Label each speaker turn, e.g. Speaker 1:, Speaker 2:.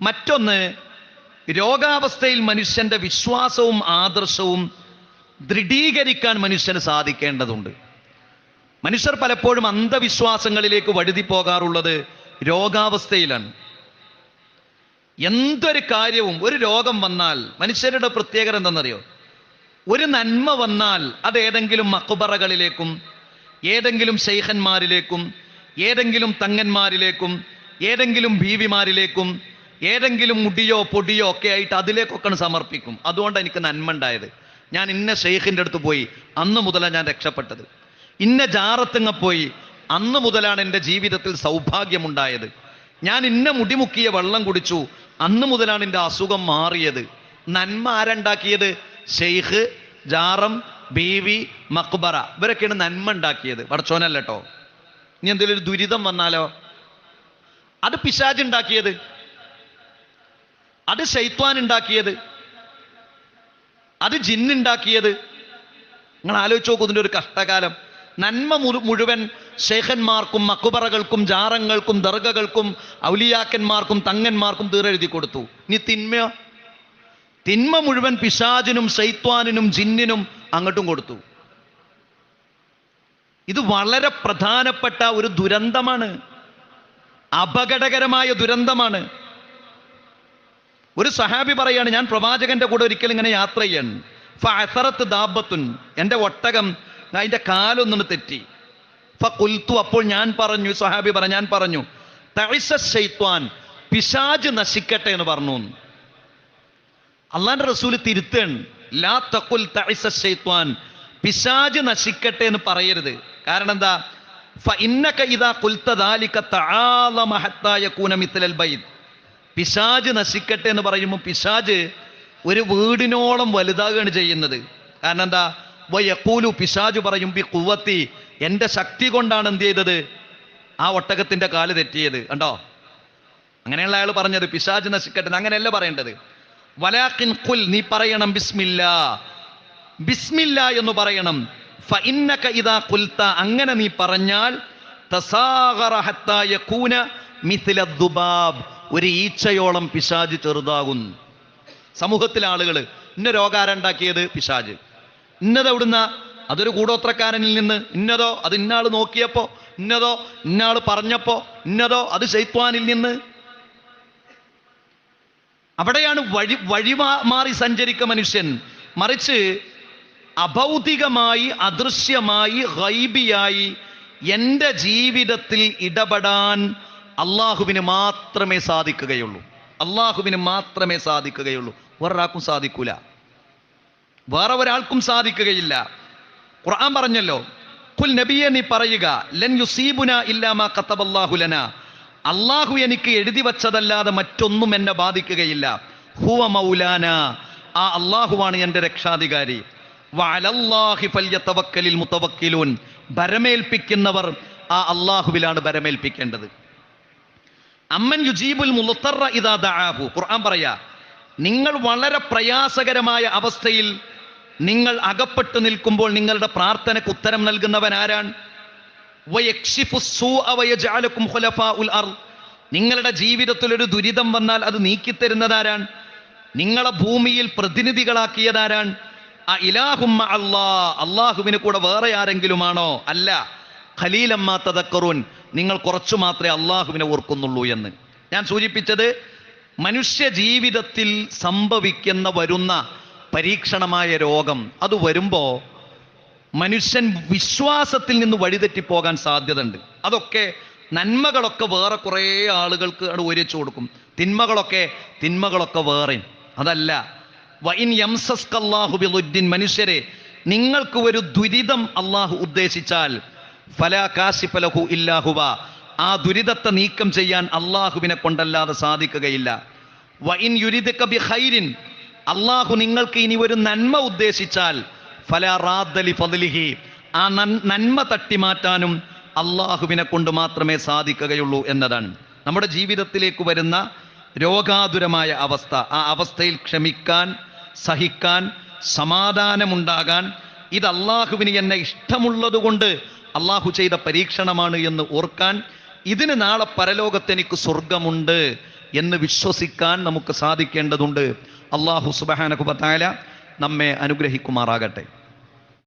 Speaker 1: മറ്റൊന്ന് രോഗാവസ്ഥയിൽ മനുഷ്യന്റെ വിശ്വാസവും ആദർശവും ദൃഢീകരിക്കാൻ മനുഷ്യന് സാധിക്കേണ്ടതുണ്ട്. മനുഷ്യർ പലപ്പോഴും അന്ധവിശ്വാസങ്ങളിലേക്ക് വഴുതി പോകാറുള്ളത് രോഗാവസ്ഥയിലാണ്. എന്തൊരു കാര്യവും ഒരു രോഗം വന്നാൽ മനുഷ്യരുടെ പ്രത്യേകത എന്തെന്നറിയോ ഒരു നന്മ വന്നാൽ അത് ഏതെങ്കിലും മക്കുബറകളിലേക്കും ഏതെങ്കിലും ശൈഖന്മാരിലേക്കും ഏതെങ്കിലും തങ്ങന്മാരിലേക്കും ഏതെങ്കിലും ബീവിമാരിലേക്കും ഏതെങ്കിലും മുടിയോ പൊടിയോ ഒക്കെ ആയിട്ട് അതിലേക്കൊക്കെ സമർപ്പിക്കും. അതുകൊണ്ട് എനിക്ക് നന്മ ഉണ്ടായത്. ഞാൻ ഇന്ന ഷെയ്ഖിന്റെ അടുത്ത് പോയി അന്ന് മുതലാണ് ഞാൻ രക്ഷപ്പെട്ടത്. ഇന്ന ജാറത്തുങ്ങ പോയി അന്ന് മുതലാണ് എന്റെ ജീവിതത്തിൽ സൗഭാഗ്യമുണ്ടായത്. ഞാൻ ഇന്ന മുടിമുക്കിയ വെള്ളം കുടിച്ചു അന്ന് മുതലാണ് എന്റെ അസുഖം മാറിയത്. നന്മ ആരുണ്ടാക്കിയത്? ഷെയ്ഖ് ജാറം ബീവി മക്ബറ. ഇവരൊക്കെയാണ് നന്മ ഉണ്ടാക്കിയത്. പടച്ചോനല്ല ഇനി എന്തെങ്കിലും ഒരു ദുരിതം വന്നാലോ? അത് പിശാജ് ഉണ്ടാക്കിയത്? അത് ശൈത്വാൻ ഉണ്ടാക്കിയത്. അത് ജിന്നുണ്ടാക്കിയത് നിങ്ങൾ ആലോചിച്ച് നോക്കൂ ഇതിന്റെ ഒരു കഷ്ടകാലം. നന്മ മുഴുവൻ ശേഖന്മാർക്കും മക്കുബറകൾക്കും ജാറങ്ങൾക്കും ദർഗകൾക്കും ഔലിയാക്കന്മാർക്കും തങ്ങന്മാർക്കും തീരെഴുതി കൊടുത്തു. ഇനി തിന്മയോ തിന്മ മുഴുവൻ പിശാചിനും ശൈത്വാനിനും ജിന്നിനും അങ്ങോട്ടും കൊടുത്തു. ഇത് വളരെ പ്രധാനപ്പെട്ട ഒരു ദുരന്തമാണ്. അപകടകരമായ ദുരന്തമാണ്. ഒരു സഹാബി പറയാണ് ഞാൻ പ്രവാചകന്റെ കൂടെ ഒരിക്കലും ഇങ്ങനെ യാത്ര ചെയ്യണം ദാബത്തുൻ. എന്റെ ഒട്ടകം അതിന്റെ കാലൊന്നും തെറ്റി. ഫുൽത്തു അപ്പോൾ ഞാൻ പറഞ്ഞു സഹാബി പറ ഞാൻ പറഞ്ഞു പിശാജ് നശിക്കട്ടെ എന്ന് പറഞ്ഞു. അള്ളാന്റെ റസൂൽ തിരുത്തേണ് ലാ ശൈത്വാൻ പിശാജ് നശിക്കട്ടെ എന്ന് പറയരുത്. കാരണം എന്താ? ഫഇന്നക ഇദാ ഖുൽത ദാലിക തആല ഹത്താ യകൂന മിത്ലൽ ബൈത്. പിശാജ് നശിക്കട്ടെ എന്ന് പറയുമ്പോൾ പിശാജ് ഒരു വീടിനോളം വലുതാകുകയാണ് ചെയ്യുന്നത്. കാരണം എന്താ? വയക്കൂലു പിശാജ് പറയും പി കുവത്തി എന്റെ ശക്തി കൊണ്ടാണ് എന്ത് ചെയ്തത്? ആ ഒട്ടകത്തിന്റെ കാൽ തെറ്റിയത്. കണ്ടോ? അങ്ങനെയുള്ള അയാൾ പറഞ്ഞത് പിശാജ് നശിക്കട്ടെ. അങ്ങനെയല്ല പറയേണ്ടത്. വലാഖിൻ കുൽ നീ പറയണം ബിസ്മില്ല. ബിസ്മില്ല എന്ന് പറയണം. ഫഇന്നക ഇദാ ഖുൽത അങ്ങനെ നീ പറഞ്ഞാൽ തസാഗറ ഹത്താ യകൂന മിഥില ദുബാബ്. ഒരു ഈച്ചയോളം പിശാജ് ചെറുതാകുന്നു സമൂഹത്തിലെ ആളുകൾ ഇന്ന രോഗാരുണ്ടാക്കിയത് പിശാജ്. ഇന്നത് എവിടുന്ന അതൊരു കൂടോത്രക്കാരനിൽ നിന്ന് ഇന്നതോ അത് ഇന്നാൾ നോക്കിയപ്പോ ഇന്നതോ ഇന്നാൾ പറഞ്ഞപ്പോ ഇന്നതോ അത് ശൈത്വാനിൽ നിന്ന്. അവിടെയാണ് വഴി വഴി മാറി സഞ്ചരിക്ക മനുഷ്യൻ. മറിച്ച് അഭൗതികമായി അദൃശ്യമായി ഹൈബിയായി എന്റെ ജീവിതത്തിൽ ഇടപെടാൻ അള്ളാഹുവിന് മാത്രമേ സാധിക്കുകയുള്ളൂ. അള്ളാഹുവിന് മാത്രമേ സാധിക്കുകയുള്ളൂ. വേറൊരാൾക്കും സാധിക്കൂല. വേറെ ഒരാൾക്കും സാധിക്കുകയില്ല. ഖുർആൻ പറഞ്ഞല്ലോ കുൽ നബിയെ നീ പറയുക ലൻ യുസീബുന ഇല്ലാമാ കത്തബല്ലാഹുലന അള്ളാഹു എനിക്ക് എഴുതി വച്ചതല്ലാതെ മറ്റൊന്നും എന്നെ ബാധിക്കുകയില്ല. ഹുവ മൗലാന ആ അള്ളാഹുവാണ് എന്റെ രക്ഷാധികാരി. ഭരമേൽപ്പിക്കുന്നവർ ആ അള്ളാഹുവിലാണ് ഭരമേൽപ്പിക്കേണ്ടത്. അമ്മൻ യുജീബുൽ മുലത്തറ ഇതാ ദാഹു ഖുർആൻ പറയാ നിങ്ങൾ വളരെ പ്രയാസകരമായ അവസ്ഥയിൽ നിങ്ങൾ അകപ്പെട്ടു നിൽക്കുമ്പോൾ നിങ്ങളുടെ പ്രാർത്ഥനയ്ക്ക് ഉത്തരം നൽകുന്നവൻ ആരാണ്? നിങ്ങളുടെ ജീവിതത്തിൽ ഒരു ദുരിതം വന്നാൽ അത് നീക്കിത്തരുന്നതാരാണ് നിങ്ങളെ ഭൂമിയിൽ പ്രതിനിധികളാക്കിയതാരാണ് ആ അള്ളാഹുവിന് കൂടെ വേറെ ആരെങ്കിലുമാണോ? അല്ല. ഖലീലമ്മ തദക്കറൂൻ. നിങ്ങൾ കുറച്ചു മാത്രമേ അള്ളാഹുവിനെ ഓർക്കുന്നുള്ളൂ എന്ന്. ഞാൻ സൂചിപ്പിച്ചത് മനുഷ്യ ജീവിതത്തിൽ സംഭവിക്കുന്ന വരുന്ന പരീക്ഷണമായ രോഗം. അത് വരുമ്പോൾ മനുഷ്യൻ വിശ്വാസത്തിൽ നിന്ന് വഴിതെറ്റിപ്പോകാൻ സാധ്യതയുണ്ട്. അതൊക്കെ നന്മകളൊക്കെ വേറെ കുറേ ആളുകൾക്ക് അവിടെ ഒരിച്ചു കൊടുക്കും. തിന്മകളൊക്കെ തിന്മകളൊക്കെ വേറെ അതല്ല. വൈൻ യംസസ്കല്ലാഹു അള്ളാഹുബിൻ മനുഷ്യരെ നിങ്ങൾക്ക് ഒരു ദുരിതം അള്ളാഹു ഉദ്ദേശിച്ചാൽ ഫലാ കാശിഫലഹു ഇല്ലാഹുവ. ആ ദുരിതത്തെ നീക്കം ചെയ്യാൻ അള്ളാഹുവിനെ കൊണ്ടല്ലാതെ സാധിക്കുകയില്ല. ഖൈരിൻ. അള്ളാഹു നിങ്ങൾക്ക് ഇനി ഒരു നന്മ ഉദ്ദേശിച്ചാൽ ഫലാ റാദ്ദലി ആ നന്മ തട്ടിമാറ്റാനും അള്ളാഹുവിനെ കൊണ്ട് മാത്രമേ സാധിക്കുകയുള്ളൂ എന്നതാണ്. നമ്മുടെ ജീവിതത്തിലേക്ക് വരുന്ന രോഗാതുരമായ അവസ്ഥ. ആ അവസ്ഥയിൽ ക്ഷമിക്കാൻ സഹിക്കാൻ സമാധാനമുണ്ടാകാൻ ഇത് അള്ളാഹുവിന് എന്നെ ഇഷ്ടമുള്ളത് കൊണ്ട് അള്ളാഹു ചെയ്ത പരീക്ഷണമാണ് എന്ന് ഓർക്കാൻ ഇതിന് നാളെ പരലോകത്തെനിക്ക് സ്വർഗമുണ്ട് എന്ന് വിശ്വസിക്കാൻ നമുക്ക് സാധിക്കേണ്ടതുണ്ട്. അള്ളാഹു സുബഹാനകുബത്തായ നമ്മെ അനുഗ്രഹിക്കുമാറാകട്ടെ.